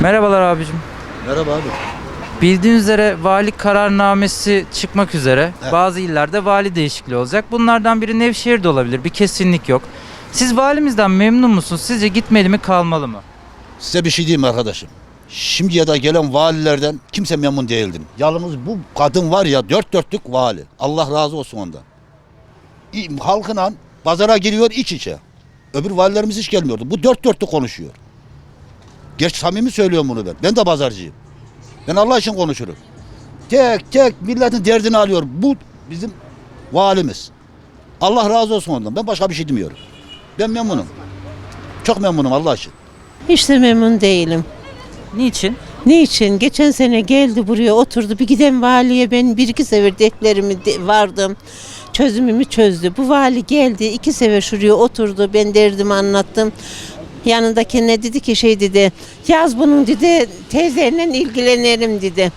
Merhabalar abicim. Merhaba abi. Bildiğiniz üzere vali kararnamesi çıkmak üzere. Evet. Bazı illerde vali değişikliği olacak. Bunlardan biri Nevşehir'de olabilir. Bir kesinlik yok. Siz valimizden memnun musunuz? Sizce gitmeli mi kalmalı mı? Size bir şey diyeyim arkadaşım. Şimdiye de gelen valilerden kimse memnun değildim. Yalnız bu kadın var ya dört dörtlük vali. Allah razı olsun ondan. Halkına pazara giriyor iç içe. Öbür valilerimiz hiç gelmiyordu. Bu dört dörtlük konuşuyor. Geç samimi söylüyorum bunu ben. Ben de pazarcıyım. Ben Allah için konuşurum. Tek tek milletin derdini alıyor. Bu bizim valimiz. Allah razı olsun ondan. Ben başka bir şey demiyorum. Ben memnunum. Çok memnunum Allah için. Hiç de memnun değilim. Niçin? Niçin? Geçen sene geldi buraya oturdu. Bir giden valiye ben bir iki sefer deklerimi de- vardım. Çözümümü çözdü. Bu vali geldi iki sefer şuraya oturdu. Ben derdimi anlattım. Yanındaki ne dedi ki şey dedi. Yaz bunun dedi teyzenle ilgilenirim dedi.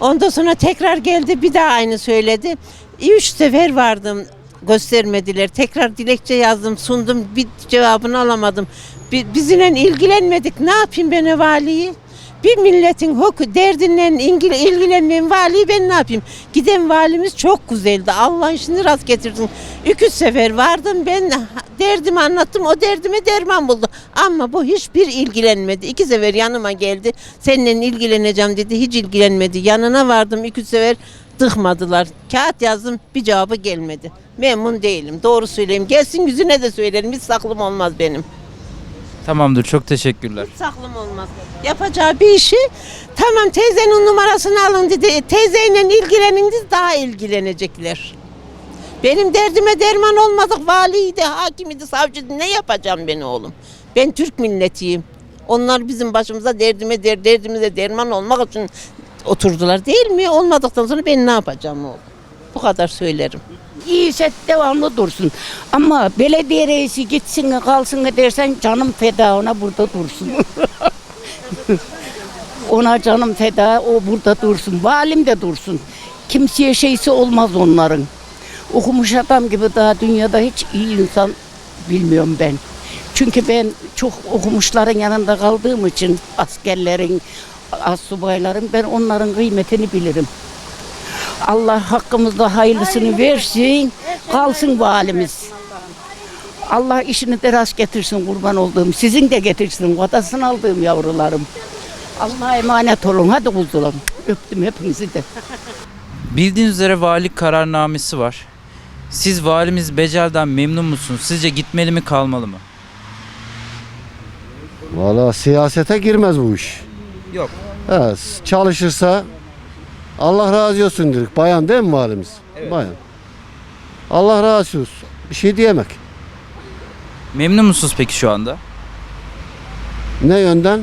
Ondan sonra tekrar geldi bir daha aynı söyledi. Üç sefer vardım göstermediler. Tekrar dilekçe yazdım sundum bir cevabını alamadım. Bi- Bizimle ilgilenmedik ne yapayım ben valiyi? Bir milletin hoku derdinden ilgil- ilgilenmeyen valiyi ben ne yapayım? Giden valimiz çok güzeldi. Allah işini rast getirsin. İki sefer vardım ben derdimi anlattım. O derdime derman buldu. Ama bu hiçbir ilgilenmedi. İki sefer yanıma geldi. Seninle ilgileneceğim dedi. Hiç ilgilenmedi. Yanına vardım iki sefer tıkmadılar. Kağıt yazdım bir cevabı gelmedi. Memnun değilim. Doğru söyleyeyim. Gelsin yüzüne de söylerim. Hiç saklım olmaz benim. Tamamdır. Çok teşekkürler. Hiç saklım olmaz. Yapacağı bir işi tamam teyzenin numarasını alın dedi. Teyzeyle ilgilenin dedi daha ilgilenecekler. Benim derdime derman olmadık. Valiydi, hakimiydi, savcıydı. Ne yapacağım ben oğlum? Ben Türk milletiyim. Onlar bizim başımıza derdime der, derdimize derman olmak için oturdular değil mi? Olmadıktan sonra ben ne yapacağım oğlum? Bu kadar söylerim. İyiyse devamlı dursun. Ama belediye reisi gitsin kalsın dersen canım feda ona burada dursun. ona canım feda o burada dursun. Valim de dursun. Kimseye şeysi olmaz onların. Okumuş adam gibi daha dünyada hiç iyi insan bilmiyorum ben. Çünkü ben çok okumuşların yanında kaldığım için askerlerin, astsubayların ben onların kıymetini bilirim. Allah hakkımızda hayırlısını versin, kalsın valimiz. Allah işini de rast getirsin kurban olduğum. Sizin de getirsin, vadasını aldığım yavrularım. Allah'a emanet olun. Hadi kuzularım. Öptüm hepinizi de. Bildiğiniz üzere vali kararnamesi var. Siz valimiz Becel'den memnun musunuz? Sizce gitmeli mi kalmalı mı? Valla siyasete girmez bu iş. Yok. S- çalışırsa Allah razı olsun dedik. Bayan değil mi valimiz? Bayan. Allah razı olsun. Bir şey diyemek. Memnun musunuz peki şu anda? Ne yönden?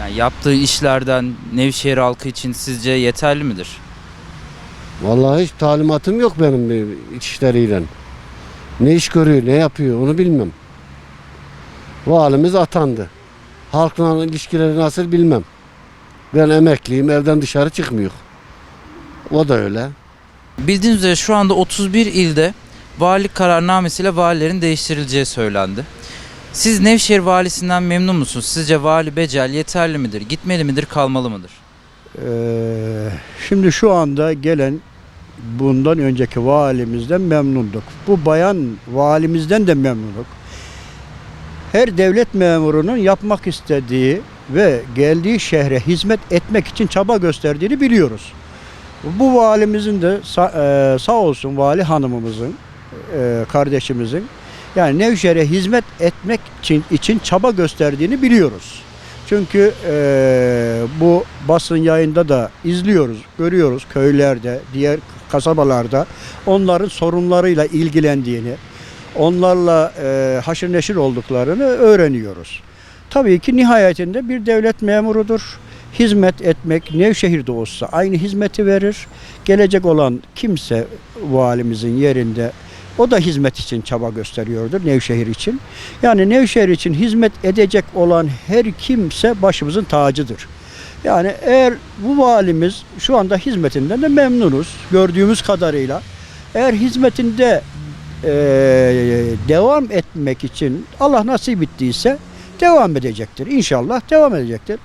Yani yaptığı işlerden Nevşehir halkı için sizce yeterli midir? Vallahi hiç talimatım yok benim bir işleriyle. Ne iş görüyor, ne yapıyor onu bilmem. Valimiz atandı. Halkla ilişkileri nasıl bilmem. Ben emekliyim, evden dışarı çıkmıyor. O da öyle. Bildiğiniz üzere şu anda 31 ilde valilik kararnamesiyle valilerin değiştirileceği söylendi. Siz Nevşehir valisinden memnun musunuz? Sizce vali Becel yeterli midir? Gitmeli midir? Kalmalı mıdır? Ee, şimdi şu anda gelen bundan önceki valimizden memnunduk. Bu bayan valimizden de memnunuk. Her devlet memurunun yapmak istediği ve geldiği şehre hizmet etmek için çaba gösterdiğini biliyoruz. Bu valimizin de sa- e, sağ olsun vali hanımımızın, e, kardeşimizin yani Nevşehir'e hizmet etmek için, için çaba gösterdiğini biliyoruz. Çünkü eee, bu basın yayında da izliyoruz, görüyoruz köylerde, diğer kasabalarda onların sorunlarıyla ilgilendiğini, onlarla eee haşır neşir olduklarını öğreniyoruz. Tabii ki nihayetinde bir devlet memurudur. Hizmet etmek Nevşehir'de olsa aynı hizmeti verir. Gelecek olan kimse valimizin yerinde o da hizmet için çaba gösteriyordur Nevşehir için. Yani Nevşehir için hizmet edecek olan her kimse başımızın tacıdır. Yani eğer bu valimiz şu anda hizmetinden de memnunuz gördüğümüz kadarıyla. Eğer hizmetinde eee, devam etmek için Allah nasip ettiyse devam edecektir. İnşallah devam edecektir.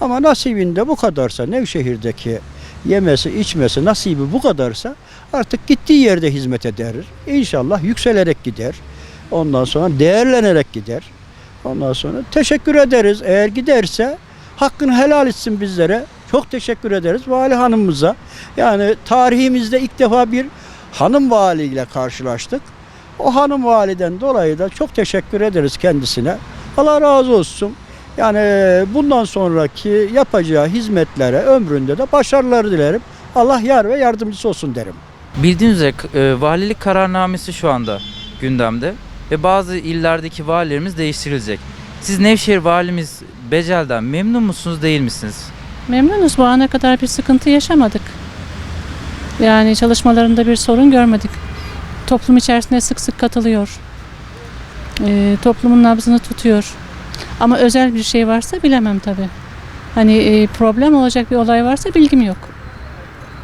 Ama nasibinde bu kadarsa Nevşehir'deki yemesi, içmesi, nasibi bu kadarsa artık gittiği yerde hizmet eder. İnşallah yükselerek gider. Ondan sonra değerlenerek gider. Ondan sonra teşekkür ederiz. Eğer giderse hakkını helal etsin bizlere. Çok teşekkür ederiz vali hanımımıza. Yani tarihimizde ilk defa bir hanım valiyle karşılaştık. O hanım validen dolayı da çok teşekkür ederiz kendisine. Allah razı olsun. Yani bundan sonraki yapacağı hizmetlere ömründe de başarılar dilerim. Allah yar ve yardımcısı olsun derim. Bildiğiniz üzere e, valilik kararnamesi şu anda gündemde ve bazı illerdeki valilerimiz değiştirilecek. Siz Nevşehir valimiz Becel'den memnun musunuz değil misiniz? Memnunuz. Bu ana kadar bir sıkıntı yaşamadık. Yani çalışmalarında bir sorun görmedik. Toplum içerisinde sık sık katılıyor. Ee, toplumun nabzını tutuyor. Ama özel bir şey varsa bilemem tabii. Hani e, problem olacak bir olay varsa bilgim yok.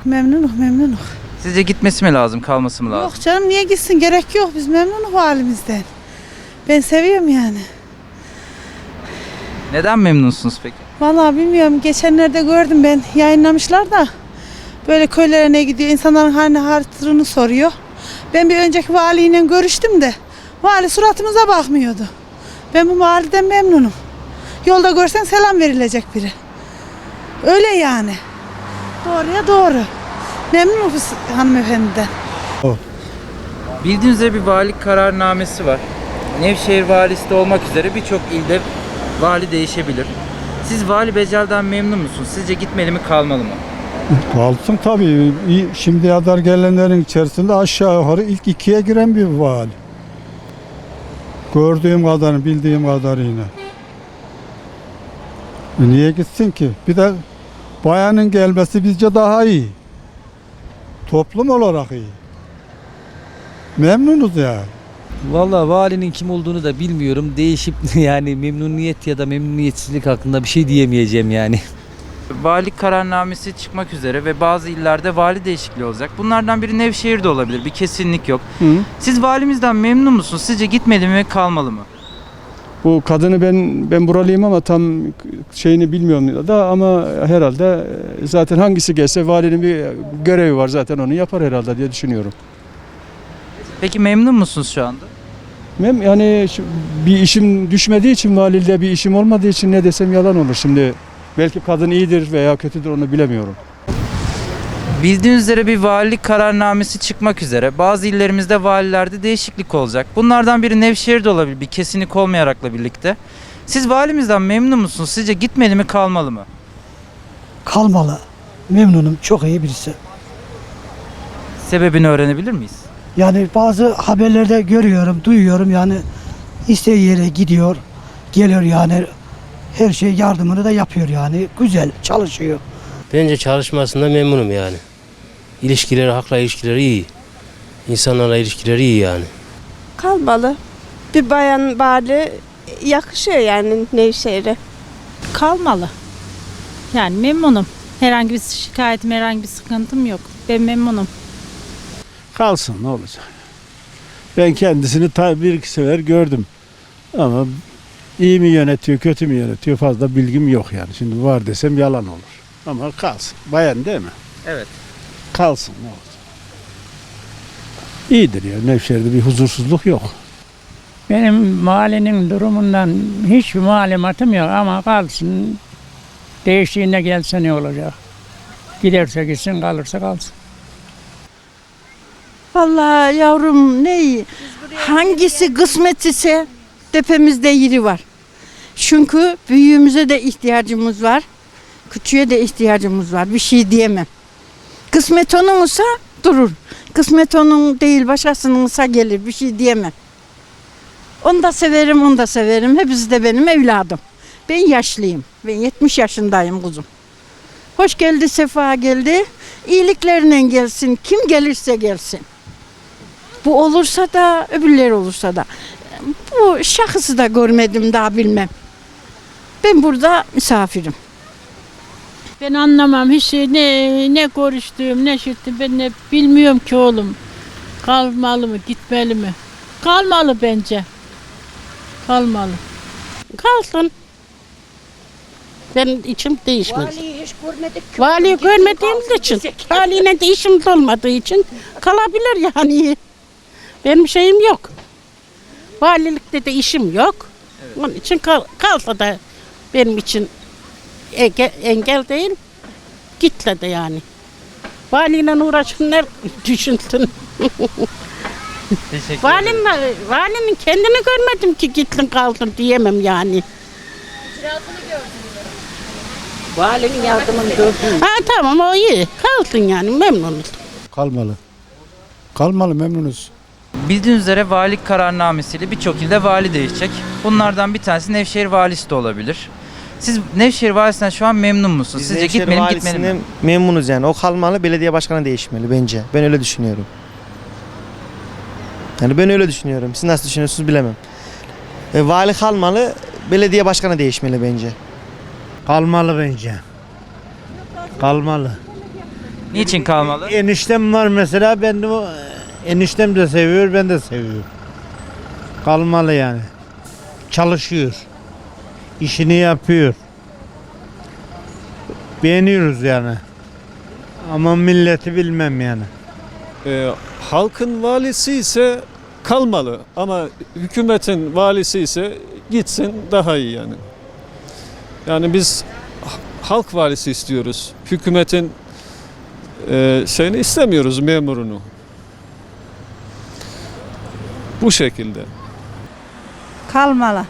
Memnunum memnunum. Sizce gitmesi mi lazım, kalması mı lazım? Yok canım niye gitsin gerek yok biz memnunuz halimizden. Ben seviyorum yani. Neden memnunsunuz peki? Vallahi bilmiyorum geçenlerde gördüm ben yayınlamışlar da böyle köylere ne gidiyor insanların halini hatırını soruyor. Ben bir önceki valiyle görüştüm de vali suratımıza bakmıyordu. Ben bu validen memnunum. Yolda görsen selam verilecek biri. Öyle yani. Doğruya doğru. Memnunum biz hanımefendiden. Bildiğiniz üzere bir valilik kararnamesi var. Nevşehir valisi de olmak üzere birçok ilde vali değişebilir. Siz vali Becel'den memnun musunuz? Sizce gitmeli mi kalmalı mı? Kalsın tabii. İyi, Şimdiye kadar gelenlerin içerisinde aşağı yukarı ilk ikiye giren bir vali. Gördüğüm kadarını, bildiğim kadarıyla. E niye gitsin ki? Bir de bayanın gelmesi bizce daha iyi. Toplum olarak iyi. Memnunuz yani. Vallahi valinin kim olduğunu da bilmiyorum. Değişip yani memnuniyet ya da memnuniyetsizlik hakkında bir şey diyemeyeceğim yani. Valilik kararnamesi çıkmak üzere ve bazı illerde vali değişikliği olacak. Bunlardan biri Nevşehir'de olabilir. Bir kesinlik yok. Siz valimizden memnun musunuz? Sizce gitmeli mi, kalmalı mı? Bu kadını ben ben buralıyım ama tam şeyini bilmiyorum da ama herhalde e, zaten hangisi gelse valinin bir görevi var zaten onu yapar herhalde diye düşünüyorum. Peki memnun musunuz şu anda? Mem yani bir işim düşmediği için valide bir işim olmadığı için ne desem yalan olur şimdi. Belki kadın iyidir veya kötüdür onu bilemiyorum. Bildiğiniz üzere bir valilik kararnamesi çıkmak üzere. Bazı illerimizde valilerde değişiklik olacak. Bunlardan biri Nevşehir'de olabilir bir kesinlik olmayarakla birlikte. Siz valimizden memnun musunuz? Sizce gitmeli mi kalmalı mı? kalmalı. Memnunum. Çok iyi birisi. Sebebini öğrenebilir miyiz? Yani bazı haberlerde görüyorum, duyuyorum yani istediği yere gidiyor, geliyor yani her şey yardımını da yapıyor yani. Güzel çalışıyor. Bence çalışmasında memnunum yani. İlişkileri, halkla ilişkileri iyi. İnsanlarla ilişkileri iyi yani. Kalmalı. Bir bayan vali yakışıyor yani Nevşehir'e. Kalmalı. Yani memnunum. Herhangi bir şikayetim, herhangi bir sıkıntım yok. Ben memnunum. Kalsın ne olacak? Ben kendisini ta bir iki sefer gördüm. Ama iyi mi yönetiyor, kötü mü yönetiyor fazla bilgim yok yani. Şimdi var desem yalan olur. Ama kalsın. Bayan değil mi? Evet. Kalsın ne? İyidir ya. Nevşehir'de bir huzursuzluk yok. Benim mahallenin durumundan hiçbir malumatım yok ama kalsın. Değiştiğinde gelse ne olacak? Giderse gitsin, kalırsa kalsın. Vallahi yavrum ne hangisi kısmet ise tepemizde yeri var. Çünkü büyüğümüze de ihtiyacımız var. Küçüğe de ihtiyacımız var. Bir şey diyemem. Kısmet onunsa durur. Kısmet onun değil başkasınınsa gelir. Bir şey diyemem. Onu da severim, onu da severim. Hepsi de benim evladım. Ben yaşlıyım. Ben 70 yaşındayım kuzum. Hoş geldi, sefa geldi. İyiliklerine gelsin. Kim gelirse gelsin. Bu olursa da öbürleri olursa da. Bu şahısı da görmedim daha bilmem. Ben burada misafirim. Ben anlamam hiç şey, ne ne konuştuğum ne şirtim ben ne bilmiyorum ki oğlum. Kalmalı mı gitmeli mi? Kalmalı bence. Kalmalı. kalsın. Benim içim değişmez. Valiyi hiç görmedik. Valiyi görmediğimiz için, valiyle de işimiz olmadığı için kalabilir yani. Benim şeyim yok. Valilikte de işim yok. Onun için kal- kalsa da benim için engel değil. Gitle de yani. Valiyle uğraşanlar düşünsün. Teşekkür ederim. Valinin, valinin kendini görmedim ki gittin kaldın diyemem yani. Valinin yardımını gördüm. Ha tamam o iyi. Kalsın yani memnunuz. Kalmalı. Kalmalı memnunuz. Bildiğiniz üzere valilik kararnamesiyle birçok ilde vali değişecek. Bunlardan bir tanesi Nevşehir valisi de olabilir. Siz Nevşehir valisinden şu an memnun musunuz? Sizce gitmeli mi gitmeli mi? memnunuz yani. O kalmalı, belediye başkanı değişmeli bence. Ben öyle düşünüyorum. Yani ben öyle düşünüyorum. Siz nasıl düşünüyorsunuz bilemem. E, vali kalmalı, belediye başkanı değişmeli bence. Kalmalı bence. Kalmalı. Niçin kalmalı? Eniştem var mesela ben de o eniştem de seviyor ben de seviyorum. Kalmalı yani. Çalışıyor. İşini yapıyor. Beğeniyoruz yani. Ama milleti bilmem yani. Ee, halkın valisi ise kalmalı ama hükümetin valisi ise gitsin daha iyi yani. Yani biz halk valisi istiyoruz. Hükümetin e, şeyini istemiyoruz memurunu. Bu şekilde. Kalmalı.